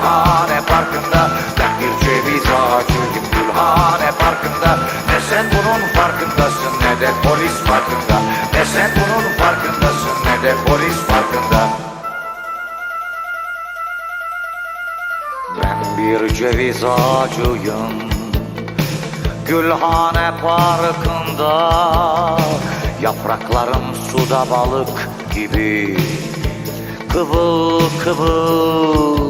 Gülhane Parkı'nda Ben bir ceviz ağacıyım Gülhane Parkı'nda. Ne sen bunun farkındasın ne de polis farkında Ne sen bunun farkındasın ne de polis farkında Ben bir ceviz ağacıyım Gülhane Parkı'nda. Yapraklarım suda balık gibi. Kıvıl kıvıl